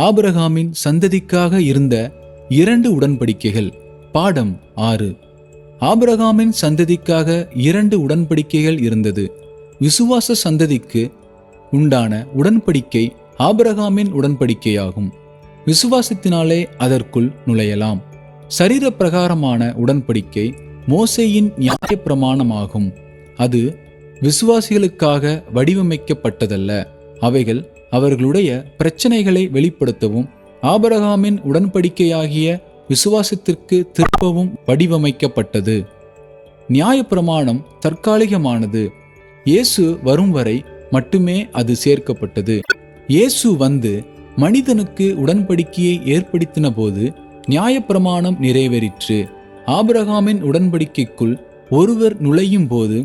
ஆபிரகாமின் சந்ததிக்காக இருந்த இரண்டு உடன்படிக்கைகள். பாடம் ஆறு. ஆபிரகாமின் சந்ததிக்காக இரண்டு உடன்படிக்கைகள் இருந்தது. விசுவாச சந்ததிக்கு உண்டான உடன்படிக்கை ஆபிரகாமின் உடன்படிக்கையாகும். விசுவாசத்தினாலே அதற்குள் நுழையலாம். சரீர பிரகாரமான உடன்படிக்கை மோசேயின் நியாயப்பிரமாணமாகும் அது விசுவாசிகளுக்காக வடிவமைக்கப்பட்டதல்ல. அவைகள் அவர்களுடைய பிரச்சனைகளை வெளிப்படுத்தவும் ஆபரகாமின் உடன்படிக்கையாகிய விசுவாசத்திற்கு திருப்பவும் வடிவமைக்கப்பட்டது. நியாயப்பிரமாணம் தற்காலிகமானது. இயேசு வரும் வரை மட்டுமே அது சேர்க்கப்பட்டது. இயேசு வந்து மனிதனுக்கு உடன்படிக்கையை ஏற்படுத்தின போது நியாயப்பிரமாணம் நிறைவேறிற்று. ஆபிரகாமின் உடன்படிக்கைக்குள் ஒருவர் நுழையும் போது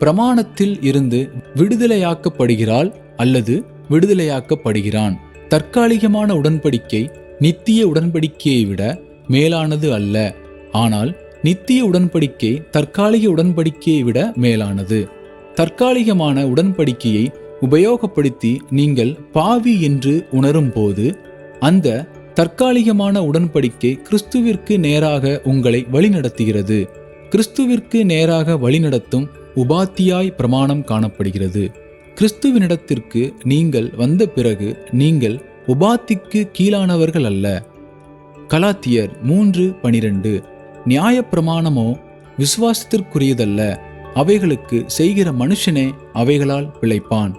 பிரமாணத்தில் இருந்து விடுதலையாக்கப்படுகிறாள் அல்லது விடுதலையாக்கப்படுகிறான். தற்காலிகமான உடன்படிக்கை நித்திய உடன்படிக்கையை விட மேலானது அல்ல. ஆனால் நித்திய உடன்படிக்கை தற்காலிக உடன்படிக்கையை விட மேலானது. தற்காலிகமான உடன்படிக்கையை உபயோகப்படுத்தி நீங்கள் பாவி என்று உணரும் போது அந்த தற்காலிகமான உடன்படிக்கை கிறிஸ்துவிற்கு நேராக உங்களை வழிநடத்துகிறது. கிறிஸ்துவிற்கு நேராக வழிநடத்தும் உபாத்தியாய் பிரமாணம் காணப்படுகிறது. கிறிஸ்துவினிடத்திற்கு நீங்கள் வந்த பிறகு நீங்கள் உபாத்திக்கு கீழானவர்கள் அல்ல. கலாத்தியர் மூன்று பனிரெண்டு. நியாயப்பிரமாணமோ விசுவாசத்திற்குரியதல்ல. அவைகளுக்கு செய்கிற மனுஷனே அவைகளால் பிழைப்பான்.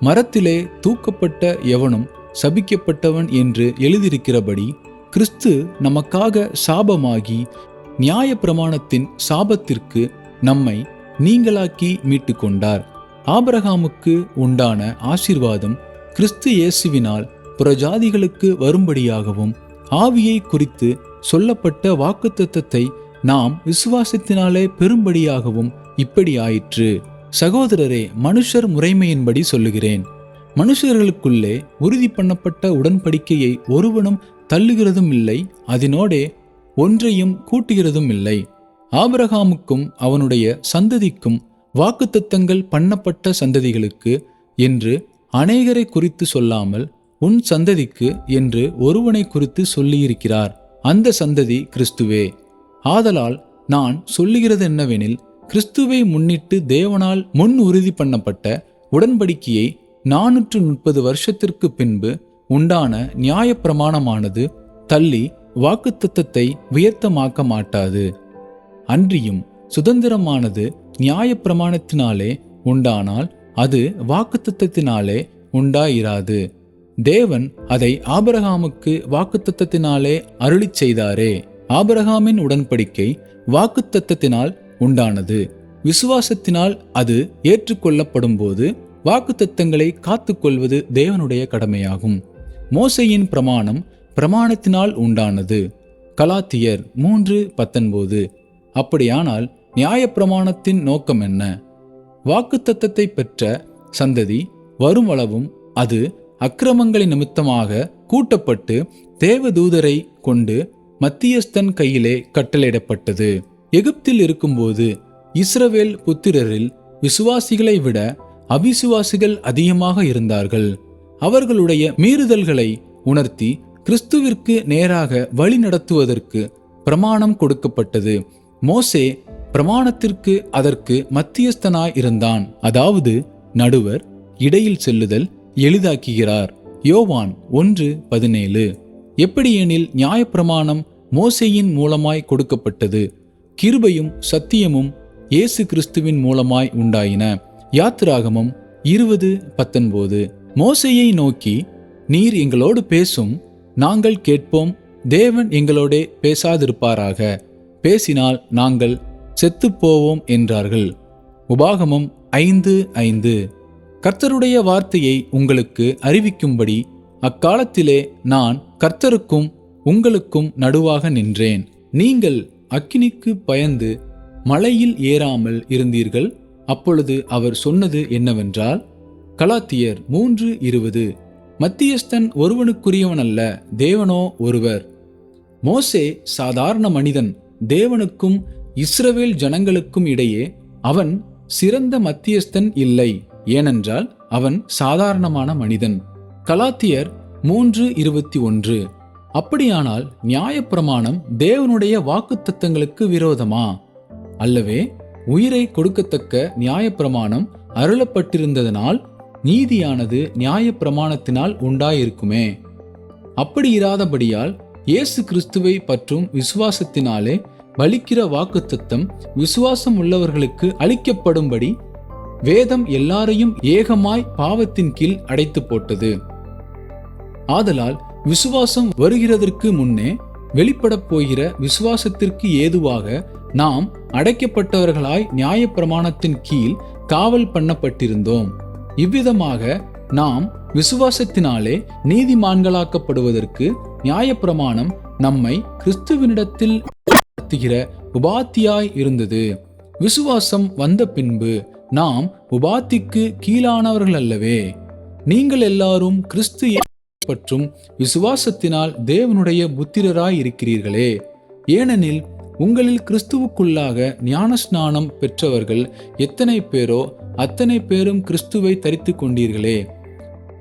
மரத்திலே தூக்கப்பட்ட எவனும் சபிக்கப்பட்டவன் என்று எழுதியிருக்கிறபடி கிறிஸ்து நமக்காக சாபமாகி நியாயப்பிரமாணத்தின் சாபத்திற்கு நம்மை நீங்களாக்கி மீட்டு கொண்டார் ஆபரகாமுக்கு உண்டான ஆசீர்வாதம் கிறிஸ்து இயேசுவினால் புறஜாதிகளுக்கு வரும்படியாகவும் ஆவியை குறித்து சொல்லப்பட்ட வாக்குத்தத்தத்தை நாம் விசுவாசத்தினாலே பெரும்படியாகவும் இப்படி ஆயிற்று. சகோதரரே மனுஷர் முறைமையின்படி சொல்லுகிறேன். மனுஷர்களுக்குள்ளே உறுதி பண்ணப்பட்ட உடன்படிக்கையை ஒருவனும் தள்ளுகிறதும் இல்லை அதனோடே ஒன்றையும் கூட்டுகிறதும் இல்லை. ஆபிரகாமுக்கும் அவனுடைய சந்ததிக்கும் வாக்குத்தத்தங்கள் பண்ணப்பட்ட சந்ததிகளுக்கு என்று அநேகரை குறித்து சொல்லாமல் உன் சந்ததிக்கு என்று ஒருவனை குறித்து சொல்லியிருக்கிறார். அந்த சந்ததி கிறிஸ்துவே. ஆதலால் நான் சொல்லுகிறது என்னவெனில் கிறிஸ்துவை முன்னிட்டு தேவனால் முன் உறுதி பண்ணப்பட்ட உடன்படிக்கையை நானூற்று முப்பது வருஷத்திற்கு பின்பு உண்டான நியாயப்பிரமாணமானது தள்ளி வாக்குத்தத்தத்தை வியர்த்தமாக்க மாட்டாது. அன்றியும் சுதந்திரமானது நியாயப்பிரமாணத்தினாலே உண்டானால் அது வாக்குத்தத்தத்தினாலே உண்டாயிராது. தேவன் அதை ஆபரகாமுக்கு வாக்குத்தத்தத்தினாலே அருளிச் செய்தாரே. ஆபரகாமின் உடன்படிக்கை வாக்குத்தத்தத்தினால் உண்டானது. விசுவாசத்தினால் அது ஏற்றுக்கொள்ளப்படும்போது வாக்குத்தத்தங்களை காத்துக்கொள்வது தேவனுடைய கடமையாகும். மோசையின் பிரமாணம் பிரமாணத்தினால் உண்டானது. கலாத்தியர் மூன்று பத்தொன்பது. அப்படியானால் நியாயப்பிரமாணத்தின் நோக்கம் என்ன? வாக்குத்தத்தத்தை பெற்ற சந்ததி வருமளவும் அது அக்கிரமங்களின் நிமித்தமாக கூட்டப்பட்டு தேவதூதரை கொண்டு மத்தியஸ்தன் கையிலே கட்டளையிடப்பட்டது. எகிப்தில் இருக்கும்போது இஸ்ரவேல் புத்திரரில் விசுவாசிகளை விட அவிசுவாசிகள் அதிகமாக இருந்தார்கள். அவர்களுடைய மீறுதல்களை உணர்த்தி கிறிஸ்துவிற்கு நேராக வழி நடத்துவதற்கு பிரமாணம் கொடுக்கப்பட்டது. மோசே பிரமாணத்திற்கு அதற்கு மத்தியஸ்தனாய் இருந்தான். அதாவது நடுவர் இடையில் செல்லுதல் எளிதாக்குகிறார். யோவான் ஒன்று பதினேழு. எப்படியெனில் நியாயப்பிரமாணம் மோசையின் மூலமாய் கொடுக்கப்பட்டது. கிருபையும் சத்தியமும் இயேசு கிறிஸ்துவின் மூலமாய் உண்டாயின. யாத்திராகமம் இருபது பத்தொன்பது. மோசையை நோக்கி நீர் எங்களோடு பேசும் நாங்கள் கேட்போம் தேவன் எங்களோடே பேசாதிருப்பாராக. பேசினால் நாங்கள் செத்துப்போவோம் என்றார்கள். உபாகமம் ஐந்து ஐந்து. கர்த்தருடைய வார்த்தையை உங்களுக்கு அறிவிக்கும்படி அக்காலத்திலே நான் கர்த்தருக்கும் உங்களுக்கும் நடுவாக நின்றேன். நீங்கள் அக்கினிக்கு பயந்து மலையில் ஏறாமல் இருந்தீர்கள். அப்பொழுது அவர் சொன்னது என்னவென்றால் கலாத்தியர் மூன்று இருபது. மத்தியஸ்தன் ஒருவனுக்குரியவனல்ல தேவனோ ஒருவர். மோசே சாதாரண மனிதன் தேவனுக்கும் இஸ்ரவேல் ஜனங்களுக்கும் இடையே அவன் சிறந்த மத்தியஸ்தன் இல்லை. ஏனென்றால் அவன் சாதாரணமான மனிதன். கலாத்தியர் மூன்று இருபத்தி ஒன்று. அப்படியானால் நியாயப்பிரமாணம் தேவனுடைய வாக்குத்தத்தங்களுக்கு விரோதமா? அல்லவே உயிரை கொடுக்கத்தக்க நியாயப்பிரமாணம் அருளப்பட்டிருந்ததனால் நீதியானது நியாயப்பிரமாணத்தினால் உண்டாயிருக்குமே. அப்படி இராதபடியால் இயேசு கிறிஸ்துவை பற்றும் விசுவாசத்தினாலே பலிக்கிற வாக்குத்தத்தம் விசுவாசம் உள்ளவர்களுக்கு அளிக்கப்படும்படி வேதம் எல்லாரையும் ஏகமாய் பாவத்தின் கீழ் அடைத்து போட்டது. ஆதலால் விசுவாசம் வருகிறதற்கு முன்னே வெளிப்படப் போகிற விசுவாசத்திற்கு ஏதுவாக நாம் அடைக்கப்பட்டவர்களாய் நியாயப்பிரமாணத்தின் கீழ் காவல் பண்ணப்பட்டிருந்தோம். இவ்விதமாக நாம் விசுவாசத்தினாலே நீதிமான்களாக்கப்படுவதற்கு நியாயப்பிரமாணம் நம்மை கிறிஸ்துவினிடத்தில் நடத்துகிற உபாத்தியாய் இருந்தது. விசுவாசம் வந்த பின்பு நாம் உபாத்திக்கு கீழானவர்கள் அல்லவே. நீங்கள் எல்லாரும் கிறிஸ்து பற்றும் விசுவாசத்தினால் தேவனுடைய புத்திரராய் இருக்கிறீர்களே. ஏனெனில் உங்களில் கிறிஸ்துவுக்குள்ளாக ஞானஸ்நானம் பெற்றவர்கள் எத்தனை பேரோ அத்தனை பேரும் கிறிஸ்துவை தரித்து கொண்டீர்களே.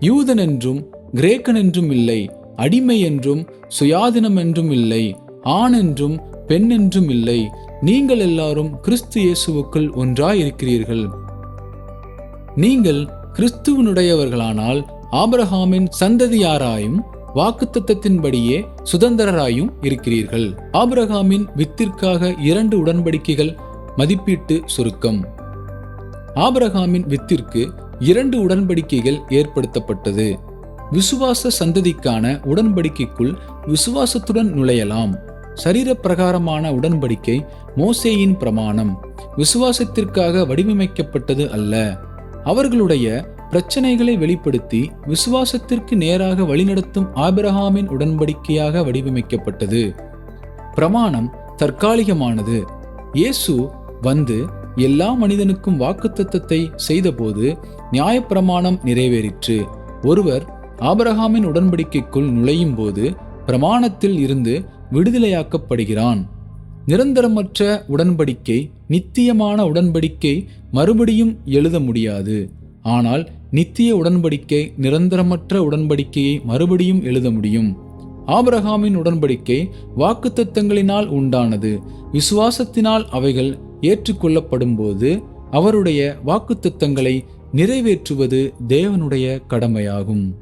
யூதன் என்றும் கிரேக்கன் என்றும் இல்லை அடிமை என்றும் சுயாதீனம் என்றும் இல்லை ஆண் என்றும் பெண் என்றும் இல்லை. நீங்கள் எல்லாரும் கிறிஸ்து இயேசுவுக்குள் ஒன்றாய் இருக்கிறீர்கள் நீங்கள் கிறிஸ்துவனுடையவர்களானால் ஆபிரகாமின் சந்ததியாராயும் வாக்குத்தத்தின்படியே சுதந்திரராயும் இருக்கிறீர்கள். ஆபிரகாமின் வித்திற்காக இரண்டு உடன்படிக்கைகள் மதிப்பீட்டு சுருக்கம். ஆபிரகாமின் வித்திற்கு இரண்டு உடன்படிக்கைகள் ஏற்படுத்தப்பட்டது. விசுவாச சந்ததிக்கான உடன்படிக்கைக்குள் விசுவாசத்துடன் நுழையலாம். சரீர பிரகாரமான உடன்படிக்கை மோசேயின் பிரமாணம் விசுவாசத்திற்காக வடிவமைக்கப்பட்டது அல்ல. அவர்களுடைய பிரச்சனைகளை வெளிப்படுத்தி விசுவாசத்திற்கு நேராக வழிநடத்தும் ஆபிரஹாமின் உடன்படிக்கையாக வடிவமைக்கப்பட்டது. பிரமாணம் தற்காலிகமானது. இயேசு வந்து எல்லா மனிதனுக்கும் வாக்குத்தத்தத்தை செய்தபோது நியாயப்பிரமாணம் நிறைவேறிற்று. ஒருவர் ஆபரகாமின் உடன்படிக்கைக்குள் நுழையும் போது பிரமாணத்தில் இருந்து விடுதலையாக்கப்படுகிறான். நிரந்தரமற்ற உடன்படிக்கை நித்தியமான உடன்படிக்கை மறுபடியும் எழுத முடியாது. ஆனால் நித்திய உடன்படிக்கை நிரந்தரமற்ற உடன்படிக்கையை மறுபடியும் எழுத முடியும். ஆபரகாமின் உடன்படிக்கை வாக்குத்தத்தங்களினால் உண்டானது. விசுவாசத்தினால் அவைகள் ஏற்றுக்கொள்ளப்படும்போது அவருடைய வாக்குத்தத்தங்களை நிறைவேற்றுவது தேவனுடைய கடமையாகும்.